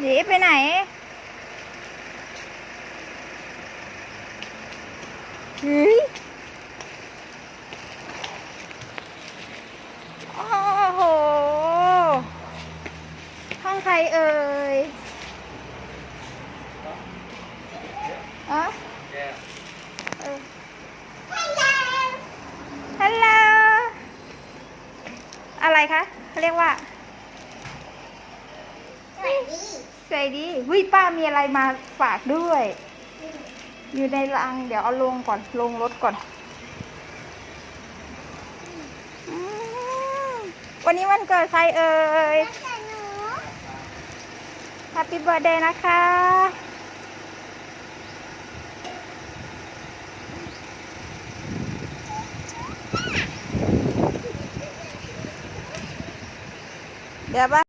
หนีไปไหนเฮ้ยโอ้โห ห้องใครเอ่ยอะเออฮัลโหล อะไรคะเขาเรียกว่า สวัสดี สวัสดีวิป้ามีอะไรมาฝากด้วย อยู่ในรัง เดี๋ยวเอาลงก่อน ลงรถก่อนอวันนี้วันเกิดใครเอ่ยแล้วแต่หนู Happy Birthday นะคะ เดี๋ยวป้า